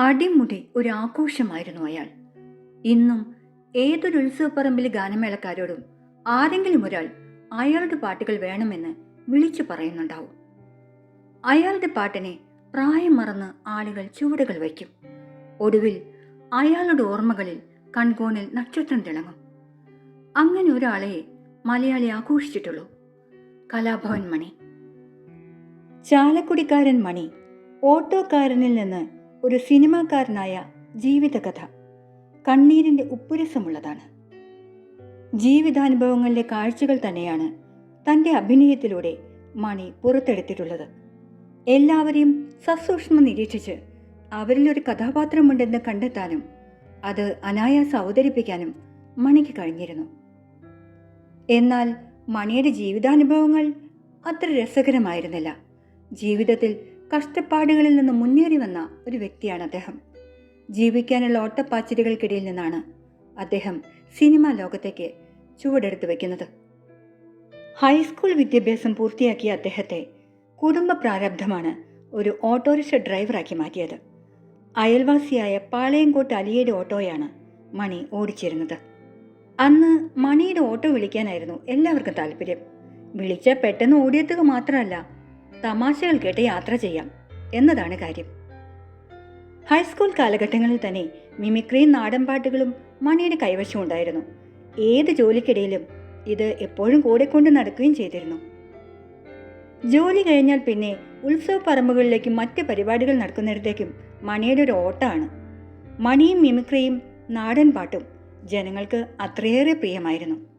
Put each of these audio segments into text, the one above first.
അടിമുടി ഒരു ആഘോഷമായിരുന്നു അയാൾ. ഇന്നും ഏതൊരു ഉത്സവപ്പറമ്പിലെ ഗാനമേളക്കാരോടും ആരെങ്കിലും ഒരാൾ അയാളുടെ പാട്ടുകൾ വേണമെന്ന് വിളിച്ചു പറയുന്നുണ്ടാവും. അയാളുടെ പാട്ടിനെ പ്രായം മറന്ന് ആളുകൾ ചുവടുകൾ വയ്ക്കും. ഒടുവിൽ അയാളുടെ ഓർമ്മകളിൽ കൺകോണിൽ നക്ഷത്രം തിളങ്ങും. അങ്ങനെ ഒരാളെ മലയാളി ആഘോഷിച്ചിട്ടുള്ളൂ. കലാഭവൻ മണി. ചാലക്കുടിക്കാരൻ മണി ഓട്ടോക്കാരനിൽ നിന്ന് ഒരു സിനിമാക്കാരനായ ജീവിതകഥ. കണ്ണീരിന്റെ ഉപ്പുരസമുള്ളതാണ്. ജീവിതാനുഭവങ്ങളിലെ കാഴ്ചകൾ തന്നെയാണ് തന്റെ അഭിനയത്തിലൂടെ മണി പുറത്തെടുത്തിട്ടുള്ളത്. എല്ലാവരെയും സസൂക്ഷ്മം നിരീക്ഷിച്ച് അവരിലൊരു കഥാപാത്രമുണ്ടെന്ന് കണ്ടെത്താനും അത് അനായാസം അവതരിപ്പിക്കാനും മണിക്ക് കഴിഞ്ഞിരുന്നു. എന്നാൽ മണിയുടെ ജീവിതാനുഭവങ്ങൾ അത്ര രസകരമായിരുന്നില്ല. ജീവിതത്തിൽ കഷ്ടപ്പാടുകളിൽ നിന്ന് മുന്നേറി വന്ന ഒരു വ്യക്തിയാണ് അദ്ദേഹം. ജീവിക്കാനുള്ള ഓട്ടപ്പാച്ചിലുകൾക്കിടയിൽ നിന്നാണ് അദ്ദേഹം സിനിമാ ലോകത്തേക്ക് ചുവടെടുത്ത് വയ്ക്കുന്നത് ഹൈസ്കൂൾ വിദ്യാഭ്യാസം പൂർത്തിയാക്കിയ അദ്ദേഹത്തെ കുടുംബ പ്രാരബ്ധമാണ് ഒരു ഓട്ടോറിക്ഷ ഡ്രൈവറാക്കി മാറ്റിയത്. അയൽവാസിയായ പാളയംകോട്ട് അലിയുടെ ഓട്ടോയാണ് മണി ഓടിച്ചിരുന്നത്. അന്ന് മണിയുടെ ഓട്ടോ വിളിക്കാനായിരുന്നു എല്ലാവർക്കും താല്പര്യം. വിളിച്ച പെട്ടെന്ന് ഓടിയെത്തുക മാത്രമല്ല തമാശകൾ കേട്ട് യാത്ര ചെയ്യാം എന്നതാണ് കാര്യം. ഹൈസ്കൂൾ കാലഘട്ടങ്ങളിൽ തന്നെ മിമിക്രിയും നാടൻപാട്ടുകളും മണിയുടെ കൈവശം ഉണ്ടായിരുന്നു. ഏത് ജോലിക്കിടയിലും ഇത് എപ്പോഴും കൂടെ കൊണ്ട് നടക്കുകയും ചെയ്തിരുന്നു. ജോലി കഴിഞ്ഞാൽ പിന്നെ ഉത്സവ പറമ്പുകളിലേക്കും മറ്റ് പരിപാടികൾ നടക്കുന്നിടത്തേക്കും മണിയുടെ ഒരു ഓട്ടമാണ്. മണിയും മിമിക്രിയും നാടൻ പാട്ടും ജനങ്ങൾക്ക് അത്രയേറെ പ്രിയമായിരുന്നു.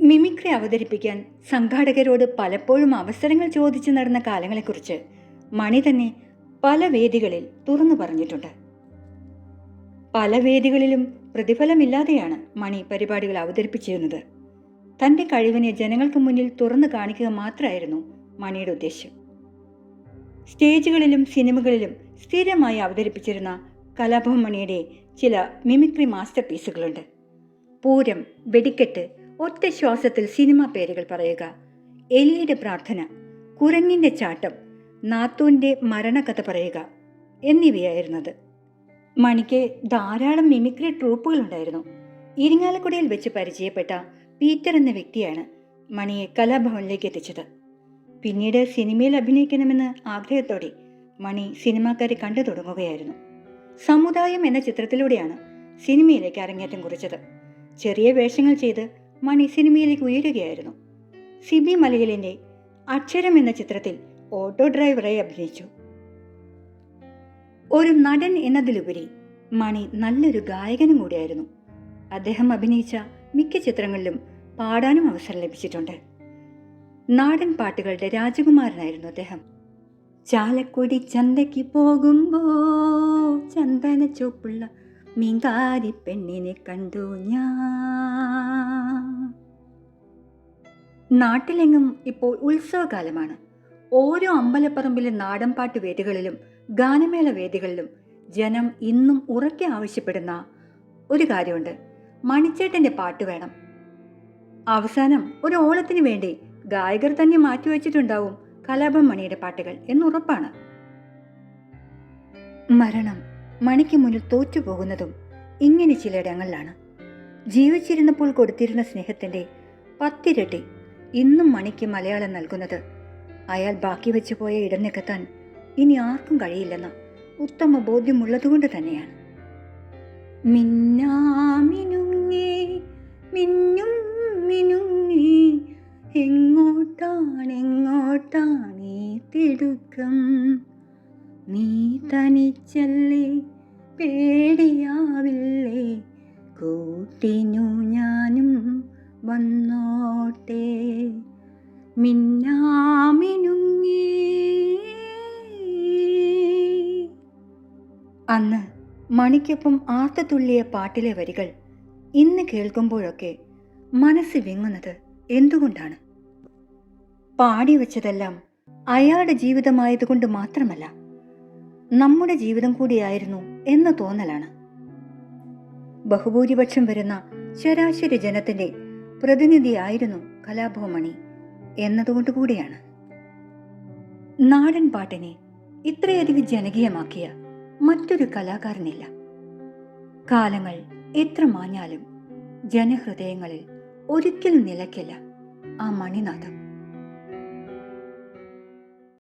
മിമിക്രി അവതരിപ്പിക്കാൻ സംഘാടകരോട് പലപ്പോഴും അവസരങ്ങൾ ചോദിച്ചു നടന്ന കാലങ്ങളെക്കുറിച്ച് മണി തന്നെ പല വേദികളിൽ തുറന്നു പറഞ്ഞിട്ടുണ്ട്. പല വേദികളിലും പ്രതിഫലമില്ലാതെയാണ് മണി പരിപാടികൾ അവതരിപ്പിച്ചിരുന്നത്. തന്റെ കഴിവിനെ ജനങ്ങൾക്ക് മുന്നിൽ തുറന്നു കാണിക്കുക മാത്രമായിരുന്നു മണിയുടെ ഉദ്ദേശ്യം. സ്റ്റേജുകളിലും സിനിമകളിലും സ്ഥിരമായി അവതരിപ്പിച്ചിരുന്ന കലാഭവൻ മണിയുടെ ചില മിമിക്രി മാസ്റ്റർ പീസുകളുണ്ട് പൂരം വെടിക്കെട്ട് ഒറ്റ ശ്വാസത്തിൽ സിനിമ പേരുകൾ പറയുക. എലിയുടെ പ്രാർത്ഥന കുരങ്ങിന്റെ ചാട്ടം നാത്തൂന്റെ മരണകഥ പറയുക എന്നിവയായിരുന്നത്. മണിക്ക് ധാരാളം മിമിക്രി ട്രൂപ്പുകൾ ഉണ്ടായിരുന്നു. ഇരിങ്ങാലക്കുടയിൽ വെച്ച് പരിചയപ്പെട്ട പീറ്റർ എന്ന വ്യക്തിയാണ് മണിയെ കലാഭവനിലേക്ക് എത്തിച്ചത്. പിന്നീട് സിനിമയിൽ അഭിനയിക്കണമെന്ന് ആഗ്രഹത്തോടെ മണി സിനിമാക്കാരെ കണ്ടു തുടങ്ങുകയായിരുന്നു. സമുദായം എന്ന ചിത്രത്തിലൂടെയാണ് സിനിമയിലേക്ക് അരങ്ങേറ്റം കുറിച്ചത്. ചെറിയ വേഷങ്ങൾ ചെയ്ത് മണി സിനിമയിലേക്ക് ഉയരുകയായിരുന്നു. സിബി മലയിലിന്റെ അക്ഷരം എന്ന ചിത്രത്തിൽ ഓട്ടോ ഡ്രൈവറായി അഭിനയിച്ചു. ഒരു നടൻ എന്നതിലുപരി മണി നല്ലൊരു ഗായകനും കൂടിയായിരുന്നു. അദ്ദേഹം അഭിനയിച്ച മിക്ക ചിത്രങ്ങളിലും പാടാനും അവസരം ലഭിച്ചിട്ടുണ്ട്. നാടൻ പാട്ടുകളുടെ രാജകുമാരനായിരുന്നു അദ്ദേഹം. ചാലക്കുടി ചന്തയ്ക്ക് പോകുമ്പോ ചന്ദന ചുവപ്പുള്ള മീങ്കാരി പെണ്ണിനെ കണ്ടു ഞാൻ. നാട്ടിലെങ്ങും ഇപ്പോൾ ഉത്സവകാലമാണ്. ഓരോ അമ്പലപ്പറമ്പിലെ നാടൻപാട്ട് വേദികളിലും ഗാനമേള വേദികളിലും ജനം ഇന്നും ഉറക്കെ ആവശ്യപ്പെടുന്ന ഒരു കാര്യമുണ്ട്. മണിച്ചേട്ടന്റെ പാട്ട് വേണം. അവസാനം ഒരു ഓളത്തിന് വേണ്ടി ഗായകർ തന്നെ മാറ്റിവെച്ചിട്ടുണ്ടാവും കലാപം മണിയുടെ പാട്ടുകൾ എന്നുറപ്പാണ്. മരണം. മണിക്ക് മുന്നിൽ തോറ്റുപോകുന്നതും ഇങ്ങനെ ചിലയിടങ്ങളിലാണ് ജീവിച്ചിരുന്നപ്പോൾ കൊടുത്തിരുന്ന സ്നേഹത്തിന്റെ പത്തിരട്ടി ഇന്നും മണിക്ക് മലയാളം നൽകുന്നത്. അയാൾ ബാക്കി വെച്ചു പോയ ഇടം നികത്താൻ ഇനി ആർക്കും കഴിയില്ലെന്ന ഉത്തമ ബോധ്യമുള്ളതുകൊണ്ട് തന്നെയാണ്. മിന്നാമിനുങ്ങി മിന്നും മിനുങ്ങി എങ്ങോട്ടാണ് എങ്ങോട്ടാണ് തിടുക്കം? നീ തനിച്ചല്ലേ പേടിയാവില്ലേ? കൂട്ടിനു ഞാനും വന്നോട്ടെ. അന്ന് മണിക്കൊപ്പം ആർത്തത്തുള്ളിയ പാട്ടിലെ വരികൾ ഇന്ന് കേൾക്കുമ്പോഴൊക്കെ മനസ്സ് വിങ്ങുന്നത് എന്തുകൊണ്ടാണ്? പാടി വെച്ചതെല്ലാം അയാളുടെ ജീവിതമായതുകൊണ്ട് മാത്രമല്ല നമ്മുടെ ജീവിതം കൂടിയായിരുന്നു എന്ന തോന്നലാണ്. ബഹുഭൂരിപക്ഷം വരുന്ന ശരാശരി ജനത്തിന്റെ പ്രതിനിധിയായിരുന്നു കലാഭവമണി എന്നതുകൊണ്ട് കൂടിയാണ് നാടൻ പാട്ടിനെ ഇത്രയധികം ജനകീയമാക്കിയ മറ്റൊരു കലാകാരനില്ല. കാലങ്ങൾ എത്ര മാഞ്ഞാലും ജനഹൃദയങ്ങളിൽ ഒരിക്കലും നിലയ്ക്കില്ല ആ മണിനാഥം.